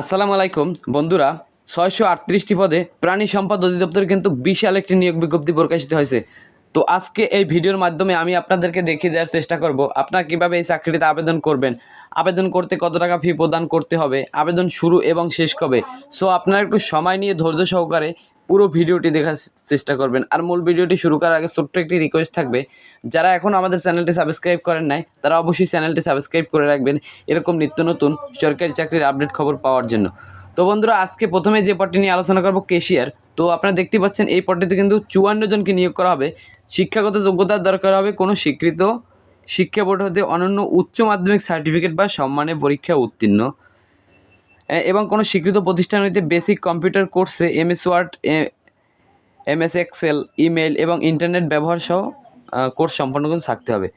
আসসালামু আলাইকুম। বন্ধুরা, ছয়শো আটত্রিশটি পদে প্রাণী সম্পদ অধিদপ্তর কিন্তু বিশাল একটি নিয়োগ বিজ্ঞপ্তি প্রকাশিত হয়েছে। তো আজকে এই ভিডিওর মাধ্যমে আমি আপনাদেরকে দেখিয়ে দেওয়ার চেষ্টা করব, আপনারা কীভাবে এই চাকরিতে আবেদন করবেন, আবেদন করতে কত টাকা ফি প্রদান করতে হবে, আবেদন শুরু এবং শেষ কবে। সো আপনারা একটু সময় নিয়ে ধৈর্য সহকারে পুরো ভিডিওটি দেখার চেষ্টা করবেন। আর মূল ভিডিওটি শুরু করার আগে ছোট্ট একটি রিকোয়েস্ট থাকবে। যারা এখন আমাদের চ্যানেলটি সাবস্ক্রাইব করেন নাই, তারা অবশ্যই চ্যানেলটি সাবস্ক্রাইব করে রাখবেন এরকম নিত্য নতুন সরকারি চাকরির আপডেট খবর পাওয়ার জন্য। তো বন্ধুরা, আজকে প্রথমে যে পদটি নিয়ে আলোচনা করব কেশিয়ার তো আপনারা দেখতে পাচ্ছেন এই পদটিতে কিন্তু চুয়ান্ন জনকে নিয়োগ করা হবে। শিক্ষাগত যোগ্যতার দরকার হবে কোনো স্বীকৃত শিক্ষা বোর্ড হতে অনন্য উচ্চ মাধ্যমিক সার্টিফিকেট বা সম্মানের পরীক্ষা উত্তীর্ণ। এবং কোনো স্বীকৃত প্রতিষ্ঠান হইতে বেসিক কম্পিউটার কোর্সে M S word M S excel email এবং ইন্টারনেট ব্যবহার সহ কোর্স সম্পন্ন কিন্তু থাকতে হবে।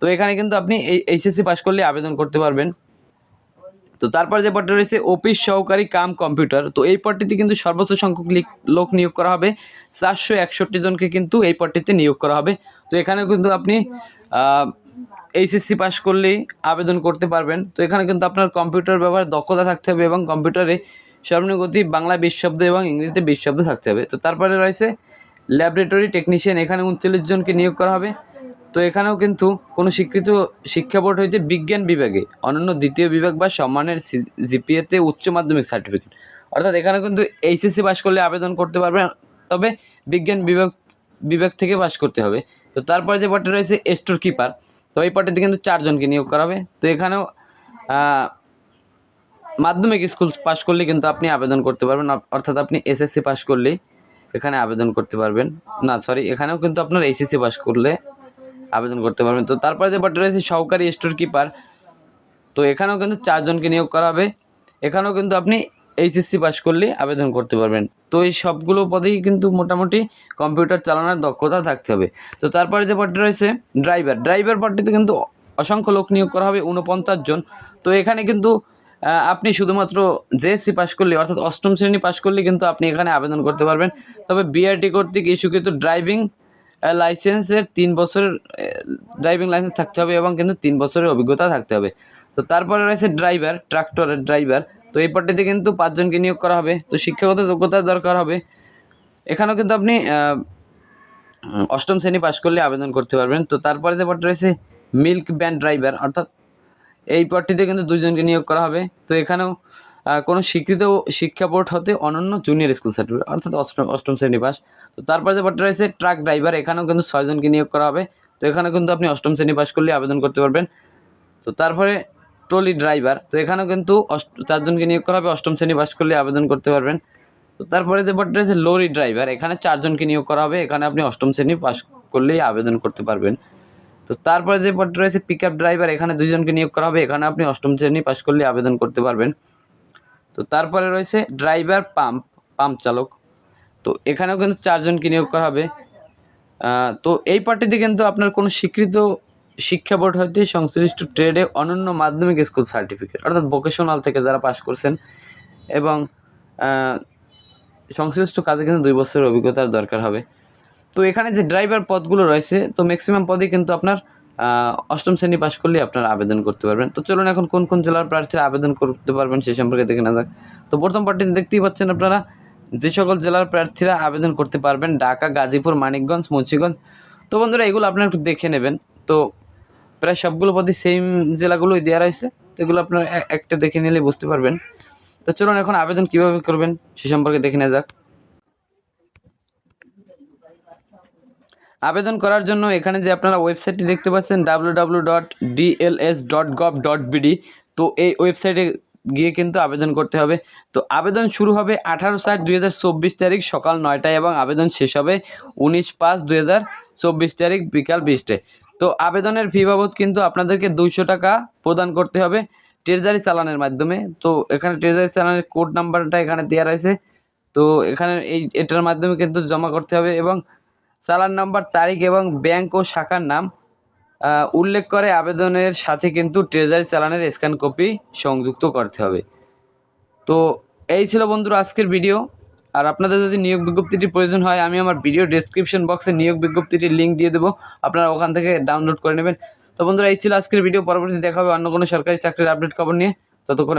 তো এখানে কিন্তু আপনি এই এইচএসসি পাস করলে আবেদন করতে পারবেন। তো তারপর যে পদটা রয়েছে অফিস সহকারী কাম কম্পিউটার তো এই পদটিতে কিন্তু সর্বোচ্চ সংখ্যক লিক- নিয়োগ করা হবে। চারশো একষট্টি জনকে কিন্তু এই পদটিতে নিয়োগ করা হবে। তো এখানে কিন্তু আপনি এইচএসসি পাস করলেই আবেদন করতে পারবেন। তো এখানে কিন্তু আপনার কম্পিউটার ব্যবহার দক্ষতা থাকতে হবে এবং কম্পিউটারে সর্বনিম্ন গতি বাংলা বিশ শব্দ এবং ইংরেজিতে বিশ শব্দ থাকতে হবে। তো তারপরে রয়েছে ল্যাবরেটরি টেকনিশিয়ান এখানে উনচল্লিশ জনকে নিয়োগ করা হবে। তো এখানেও কিন্তু কোনো স্বীকৃত শিক্ষা বোর্ড হইতে বিজ্ঞান বিভাগে, অনন্য দ্বিতীয় বিভাগ বা সম্মানের জিপিএতে উচ্চ মাধ্যমিক সার্টিফিকেট অর্থাৎ এখানে কিন্তু এইচএসসি পাস করলে আবেদন করতে পারবেন, তবে বিজ্ঞান বিভাগ বিভাগ থেকে পাস করতে হবে। তো তারপরে যে পদটা রয়েছে স্টোর কিপার তো এই পদটিতে কিন্তু চারজনকে নিয়োগ করা হবে। তো এখানেও মাধ্যমিক স্কুল পাস করলে কিন্তু আপনি আবেদন করতে পারবেন। অর্থাৎ আপনি এসএসসি পাস করলেই এখানে আবেদন করতে পারবেন। না সরি এখানেও কিন্তু আপনার এইচএসসি পাস করলে আবেদন করতে পারবেন। তো তারপরে যে পদটা রয়েছে সহকারী স্টোর কিপার তো এখানেও কিন্তু চারজনকে নিয়োগ করা হবে। এখানেও কিন্তু আপনি এইচএসসি পাস করলে আবেদন করতে পারবেন। তো এই সবগুলো পদেই কিন্তু মোটামুটি কম্পিউটার চালানোর দক্ষতা থাকতে হবে। তো তারপরে যে পদটা রয়েছে ড্রাইভার ড্রাইভার পদটিতে কিন্তু অসংখ্য লোক নিয়োগ করা হবে উনপঞ্চাশ জন। তো এখানে কিন্তু আপনি শুধুমাত্র জেএসসি পাস করলে, অর্থাৎ অষ্টম শ্রেণি পাস করলে কিন্তু আপনি এখানে আবেদন করতে পারবেন। তবে বিআরটি কর্তৃক ইস্যুকৃত ড্রাইভিং লাইসেন্সের তিন বছরের ড্রাইভিং লাইসেন্স থাকতে হবে এবং কিন্তু তিন বছরের অভিজ্ঞতা থাকতে হবে। তো তারপরে রয়েছে ড্রাইভার ট্রাক্টরের ড্রাইভার তো এই পদটিতে কিন্তু পাঁচজনকে নিয়োগ করা হবে। তো শিক্ষাগত যোগ্যতার দরকার হবে। এখানেও কিন্তু আপনি অষ্টম শ্রেণি পাশ করলে আবেদন করতে পারবেন। তো তারপরে যে পদটা রয়েছে মিল্ক ব্যান্ড ড্রাইভার অর্থাৎ এই পদটিতে কিন্তু দুজনকে নিয়োগ করা হবে। তো এখানেও কোনো স্বীকৃত শিক্ষা বোর্ড হতে অনন্য জুনিয়র স্কুল সার্টিফিকেট অর্থাৎ অষ্টম অষ্টম শ্রেণি পাস তো তারপরে যে পদটা রয়েছে ট্রাক ড্রাইভার এখানেও কিন্তু ছয়জনকে নিয়োগ করা হবে। তো এখানে কিন্তু আপনি অষ্টম শ্রেণি পাস করলে আবেদন করতে পারবেন। তো তারপরে ট্রলি ড্রাইভার। তো এখানেও কিন্তু চারজনকে নিয়োগ করা হবে, অষ্টম শ্রেণি পাস করলে আবেদন করতে পারবেন। তো তারপরে যে পদটা রয়েছে, লরি ড্রাইভার, এখানে চারজনকে নিয়োগ করা হবে, এখানে আপনি অষ্টম শ্রেণি পাস করলেই আবেদন করতে পারবেন। তো তারপরে যে পদটা রয়েছে পিক আপ ড্রাইভার এখানে দুজনকে নিয়োগ করা হবে, এখানে আপনি অষ্টম শ্রেণি পাস করলে আবেদন করতে পারবেন। তো তারপরে রয়েছে ড্রাইভার পাম্প পাম্প চালক। তো এখানেও কিন্তু চারজনকে নিয়োগ করা হবে। তো এই পার্টিতে কিন্তু আপনার কোনো স্বীকৃত শিক্ষা বোর্ড হইতে সংশ্লিষ্ট ট্রেডে অনন্য মাধ্যমিক স্কুল সার্টিফিকেট অর্থাৎ ভোকেশনাল থেকে যারা পাশ করছেন এবং সংশ্লিষ্ট কাজে কিন্তু দুই বছরের অভিজ্ঞতার দরকার হবে। তো এখানে যে ড্রাইভার পদগুলো রয়েছে, তো ম্যাক্সিমাম পদে কিন্তু আপনার অষ্টম শ্রেণি পাশ করলেই আপনারা আবেদন করতে পারবেন। তো চলুন এখন কোন কোন জেলার প্রার্থীরা আবেদন করতে পারবেন সেই সম্পর্কে দেখে না যাক। তো প্রথম পার্টিতে দেখতেই পাচ্ছেন আপনারা, যে সকল জেলার প্রার্থীরা আবেদন করতে পারবেন, ঢাকা, গাজীপুর, মানিকগঞ্জ, মুন্সিগঞ্জ। তো বন্ধুরা, এগুলো আপনারা একটু দেখে নেবেন। তো প্রায় সবগুলো পদই সেম জেলাগুলোই দেওয়া রয়েছে। তো এগুলো আপনারা একটা দেখে নিলে বুঝতে পারবেন। তো চলুন এখন আবেদন কীভাবে করবেন সে সম্পর্কে দেখে নেওয়া যাক। আবেদন করার জন্য এখানে যে আপনারা ওয়েবসাইটটি দেখতে পাচ্ছেন W dot D L S dot gov dot B D তো এই ওয়েবসাইটে গিয়ে কিন্তু আবেদন করতে হবে। তো আবেদন শুরু হবে আঠারো সাত দুই তারিখ সকাল নয়টায় এবং আবেদন শেষ হবে উনিশ পাঁচ দুই চব্বিশ তারিখ বিকাল বিশটায়। তো আবেদনের ফি বাবদ কিন্তু আপনাদেরকে দুইশো টাকা প্রদান করতে হবে ট্রেজারি চালানের মাধ্যমে। তো এখানে ট্রেজারি চালানের কোড নাম্বারটা এখানে দেওয়া রয়েছে। তো এখানে এই, এটার মাধ্যমে কিন্তু জমা করতে হবে এবং চালান নাম্বার, তারিখ এবং ব্যাংক ও শাখার নাম উল্লেখ করে আবেদনের সাথে কিন্তু ট্রেজারি চালানের স্ক্যান কপি সংযুক্ত করতে হবে। তো এই ছিল বন্ধুরা আজকের ভিডিও আর আপনাদের যদি নিয়োগ বিজ্ঞপ্তিটির প্রয়োজন হয়, আমি আমার ভিডিও ডেসক্রিপশন বক্সে নিয়োগ বিজ্ঞপ্তিটির লিঙ্ক দিয়ে দেবো। আপনারা ওখান থেকে ডাউনলোড করে নেবেন। তো বন্ধুরা, এই ছিল আজকের ভিডিও পরবর্তী দেখা হবে অন্য কোনো সরকারি চাকরির আপডেট খবর নিয়ে। ততক্ষণ